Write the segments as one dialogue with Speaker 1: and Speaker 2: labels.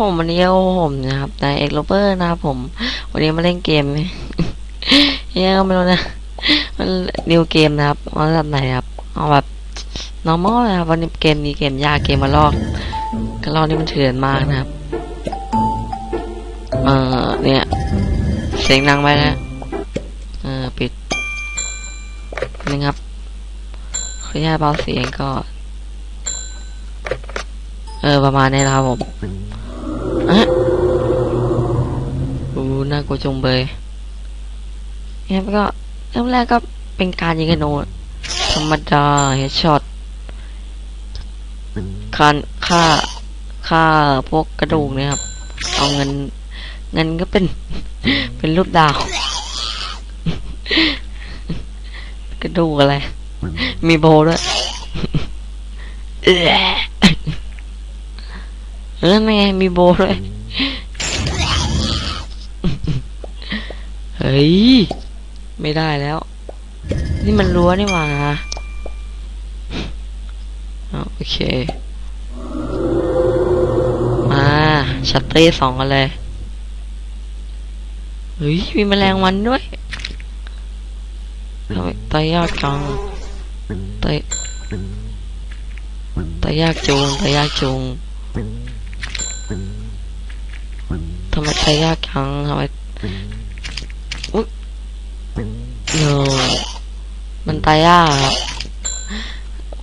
Speaker 1: ผมวันนี้โอ้ผมนะครับในเอ็กโรเบอร์นะครับผม วันนี้มาเล่นเกมเนี่ยก็ไม่รู้นะมันนิวเกมนะครับเอาแบบไหนครับเอาแบบ normal นะครับวันนี้เกมนี้เกมยากเกมมาลอกกระลอกนี่มันเถื่อนมากนะครับ เออเนี่ย เสียงดังไปนะเออปิดนี่ครับขออนุญาตเบาเสียงก็เออ ประมาณนี้นะครับผม อะดูน่ากลัวจงเบยเนี่ยก็เริ่มแรกก็เป็นการยิงกันโนธรรมดาเฮดช็อตการค่าค่าพวกกระดูกเนี่ยครับ เอาเงิน เงินก็เป็น เป็นรูปดาว กระดูกอะไร มีโบด้วย เออเออไงมีโบด้วยเฮ้ย ไม่ได้แล้ว นี่มันรั้วนี่หว่าโอเค มาชัตเต้สองกันเลยเฮ้ย มีแมลงวันด้วยทำไมตายยากจังตายตายยากจูงตายยากจูง ทำไมตายยากจังทำไมอุ๊ยโนมันตายยากครับ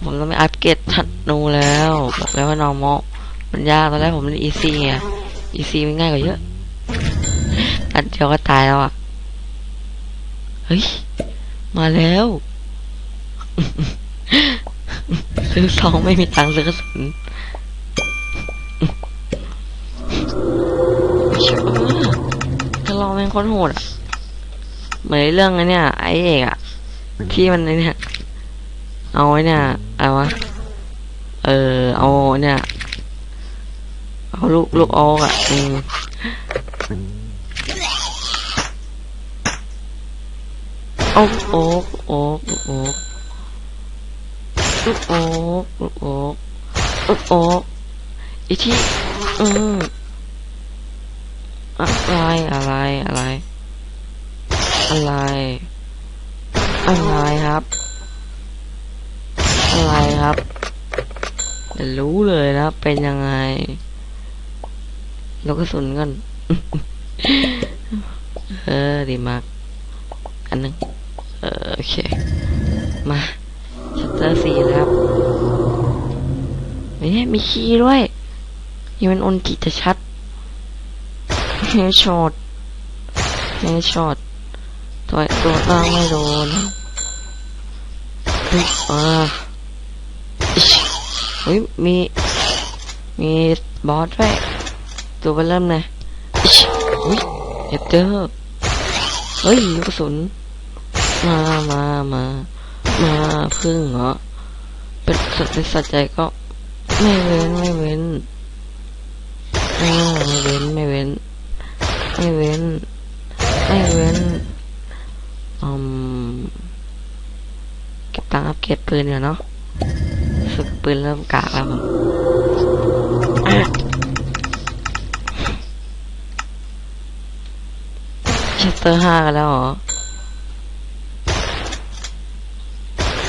Speaker 1: ผมต้องไปอัปเกรดทัดนูแล้วบอกแล้วว่า normal มันยากตอนแรกผมเล่น easy ไง easy มันง่ายกว่าเยอะอันเดียวก็ตายแล้วอะ เฮ้ย มาแล้วซื้อซองไม่มีตังค์ซื้อกระสุน เป็นคนโหดอะ เหมือนเรื่องไอ้เนี่ย ไอเอกอะ ที่มันไอ้เนี่ย เอาไอ้เนี่ยอะไรวะ เออ เอาเนี่ย เอาลูกลูกออกอะอืมโอ๊กโอ๊กโอ๊กโอ๊กลูกโอ๊กลูกโอ๊กลูกโอ๊กอีที่อืม อะไรอะไรอะไร อะไร อะไรครับ อะไรครับ รู้เลยนะเป็นยังไงลูกกระสุนกันเออดีมาก อันนึงเออโอเค มาชัตเตอร์สี่ครับนี่มีคีย์ด้วยนี่มันอนจิจะชัด เฮช็อตเฮช็อตตัวตัวล่างไม่โดนเฮ้ยอ่าเฮ้ยมีมีบอสด้วยตัวไปเริ่มเลยอิ๊ชเฮ้ยเอฟเจอร์เฮ้ยลูกกระสุนมามามามาพึ่งเหรอเป็นสัตว์เป็นสัตว์ใจก็ไม่เว้นไม่เว้นไม่เว้นไม่เว้น ไม่เว้น ไม่เว้นอืมเก็บตังค์อัปเกรดปืนก่อนเนาะฝึกปืนเริ่มกากแล้วผมอะชัตเตอร์ห้ากันแล้วเหรอ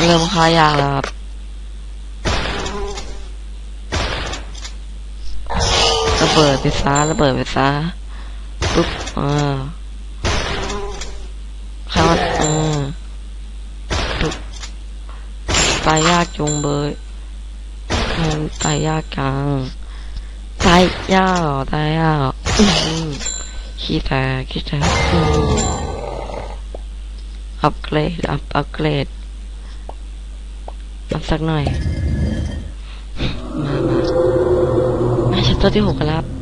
Speaker 1: เริ่มค้ายากแล้วครับระเบิดไปซะระเบิดไปซะ ปุ๊บอ่าข้าวอ่าปุ๊บตายยากจงเบยมันตายยากจังตายยากเหรอตายยากเหรออืมขี้แตกขี้แตกอืมอัปเกรดอัพอัปเกรดอัพสักหน่อย มามามาชัตเตอร์ที่หกแล้วครับ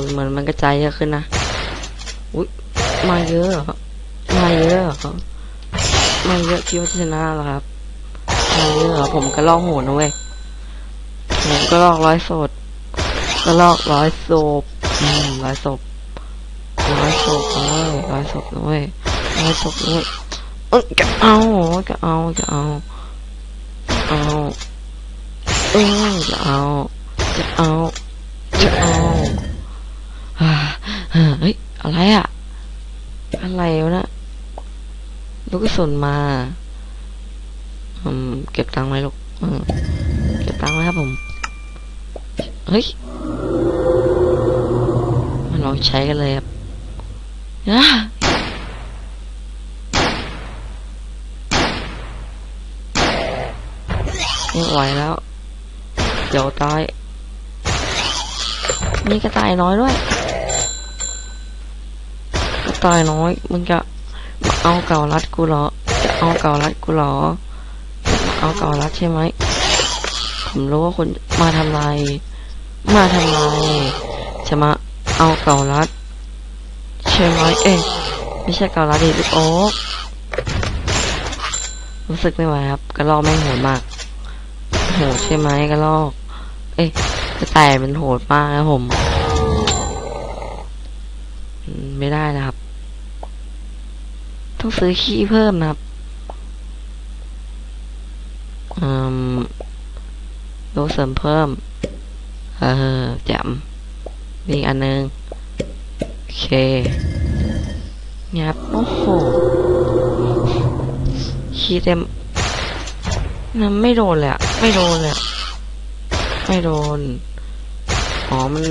Speaker 1: อืมกระสุนเหมือนมันกระจายเยอะขึ้นนะอุ้ยมาเยอะเหรอมาเยอะเหรอมาเยอะคิดว่าชนะเหรอครับมาเยอะเหรอผมก็ลอกโหดนะเว้ยผมก็ลอกร้อยสด ก็ลอกร้อยศพอืมร้อยศพร้อยศพเลยร้อยศพเลยร้อยศพเลยเออจะเอาจะเอาจะเอาเอาเออจะเอาจะเอาจะเอา เฮ้ย อะไรอะอะไรวะนะลูกกระสุนมาอืมเก็บตังค์ไว้ลูกอืมเก็บตังค์ไว้ครับผม เฮ้ยมาลองใช้กันเลยครับนะไม่ไหวแล้ว เดี๋ยวตายมีกระต่ายน้อยด้วย ตายน้อย มึงจะเอาเก่ารัดกูเหรอ จะเอาเก่ารัดกูเหรอ เอาเก่ารัดใช่ไหม ผมรู้ว่าคุณมาทำไร มาทำไรจะมาเอาเก่ารัดใช่ไหมเอ้ยไม่ใช่เก่ารัดดิลูกโอ๊กรู้สึกไม่ไหวครับกระลอกแม่งโหดมาก โหดใช่ไหมกระลอก เอ้ยกระต่ายมันโหดมากนะผม ไม่ได้นะครับ ต้องซื้อขี้เพิ่มนะครับอืมโลเสริมเพิ่ม เออจ่มมีอีกอันนึง โอเคงับโอ้โหขี้เต็มน้ำไม่โดนเลยอะไม่โดนเลยอะไม่โดน อ๋อ มัน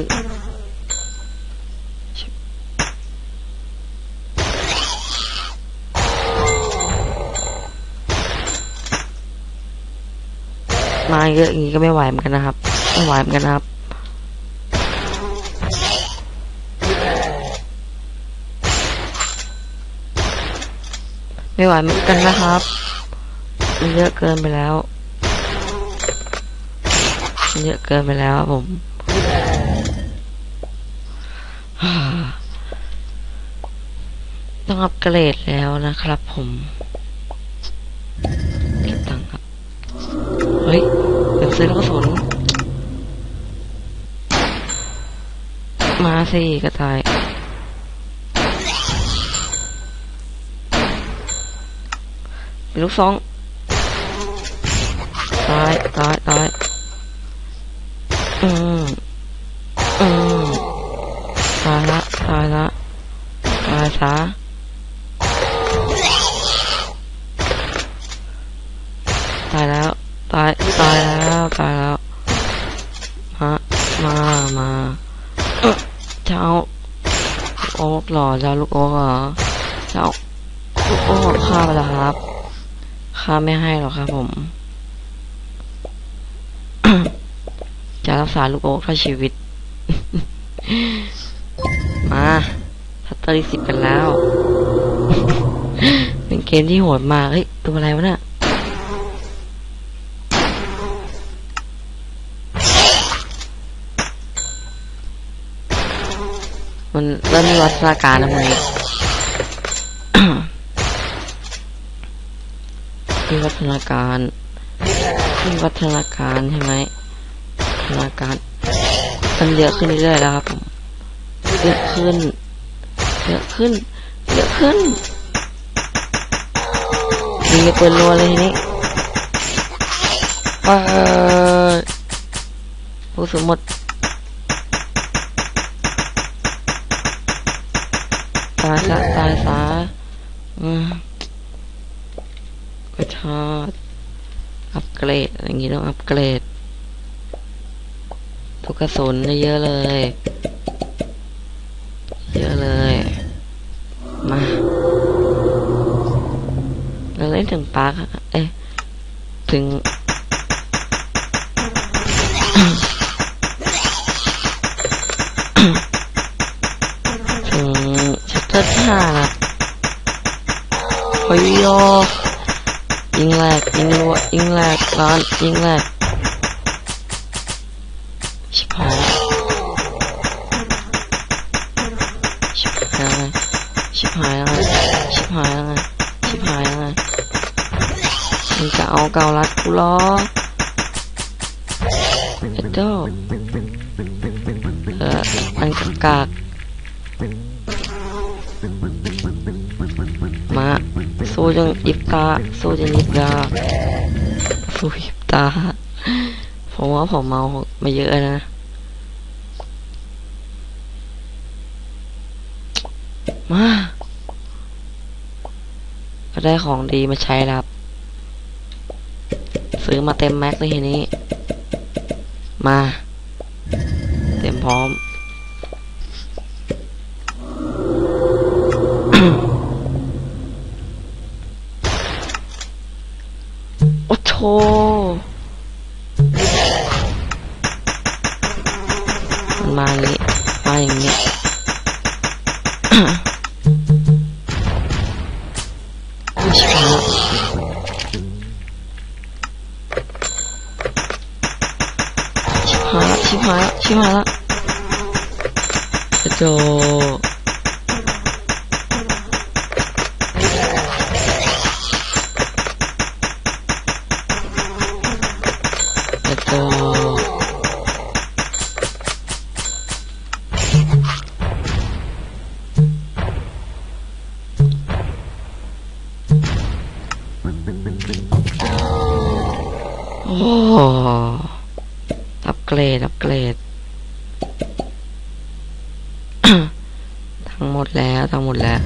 Speaker 1: มาเยอะอย่างนี้ก็ไม่ไหวเหมือนกันนะครับ ไม่ไหวเหมือนกันนะครับไม่ไหวเหมือนกันนะครับมันเยอะเกินไปแล้วเยอะเกินไปแล้วผมต้องอัปเกรดแล้วนะครับผม เก็บตังค์ครับ เฮ้ยเดี๋ยวซื้อลูกกระสุนมาสิกระต่าย เป็นลูกซอง ตาย ตาย ตาย อืม อืม ตายละ ตายละ ตายซะ ตายแล้ว ตาย ตายแล้ว ตายแล้ว มา มา มาเอ้อจะเอาลูกโอ๊กเหรอ จะเอาลูกโอ๊กเหรอจะเอาลูกโอ๊กฆ่าไปแล้วครับฆ่าไม่ให้หรอกครับ ผม จะรักษาลูกโอ๊กเท่าชีวิต มาทัตเตอร์สิบกันแล้ว เป็นเกมที่โหดมาก เฮ้ย ตัวอะไรวะเนี่ย มันเริ่มมีวัฒนาการแล้วมึงมีวัฒนาการมีวัฒนาการใช่ไหมวัฒนาการมันเยอะขึ้นเรื่อยๆแล้วครับผมเยอะขึ้น เยอะขึ้น เยอะขึ้นยิงกระปืนรัวเลยทีนี้เออผู้สมหมดายซะตายซะอืมก็ชอบอัปเกรดอย่างงี้ต้องอัปเกรดทุกกระสุนเยอะเลย เยอะเลย มาเราเล่นถึงปาร์คอะเอ๊ะถึง ชี้ห้านะเฮ้ยโยยิงแหลกยิงรัวยิงแหลกร้านยิงแหลกชิบหายชิบหายไงชิบหายแล้วไงชิบหายแล้วไงชิบหายแล้วไงมึงจะเอาเกาลัดกูเหรอเอ็ดโดเออมันกาก สู้จนยิบตาสู้จนยิบตาสู้ยิบตาผมว่าผมเมามาเยอะนะมาก็ได้ของดีมาใช้แล้วครับ ซื้อมาเต็มแม็กเลยทีนี้ มา เต็มพร้อม มันมาอย่างนี้มาอย่างนี้อุ๊ยชิบหายละชิบหายละชิบหายละชิบหายละกระโจ ทั้งหมดแล้ว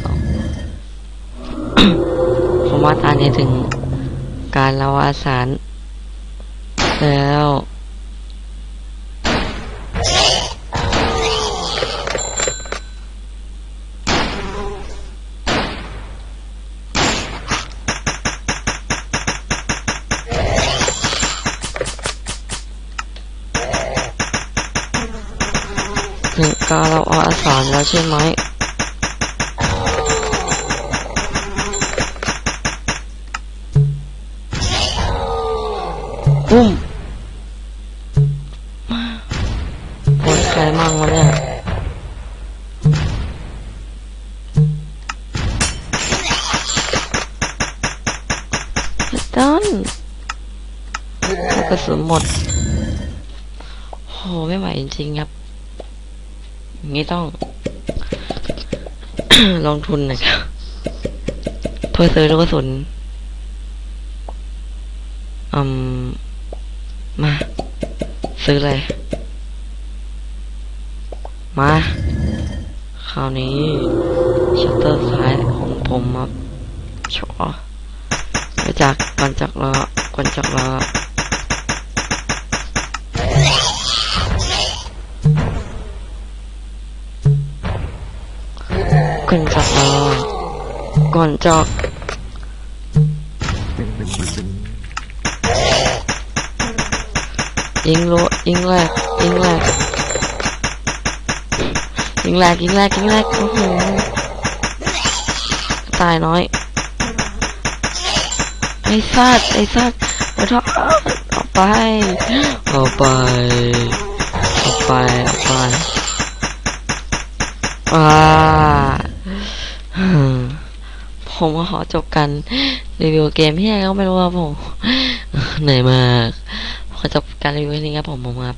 Speaker 1: ผมว่าตอนนี้ถึงการละวาสารแล้วถึงการละวาสารแล้วใช่ไหม กระสุนหมด โห ไม่ไหวจริงๆครับ งี้ต้อง ลงทุนนะครับ เพื่อซื้อลูกกระสุน อืม มา ซื้อเลย มา คราวนี้ชัตเตอร์ซ้ายของผมครับชอไปจากก่อนจากล้อก่อนจากล้อ ก่อนจากล้อก่อนจากยิงโลยิงแรกยิงแรกยิงแรกยิงแรกยิงแรกโอ้โหตายน้อย ไอ้สัตว์ไอ้สัตว์ไอ้ทอดออกไปออกไปออกไปออกไปอ่า ผมก็ขอจบกันรีวิวเกมที่ไหนก็ไม่รู้ครับผมเหนื่อยมากขอจบการรีวิวนี้ครับผมผมครับ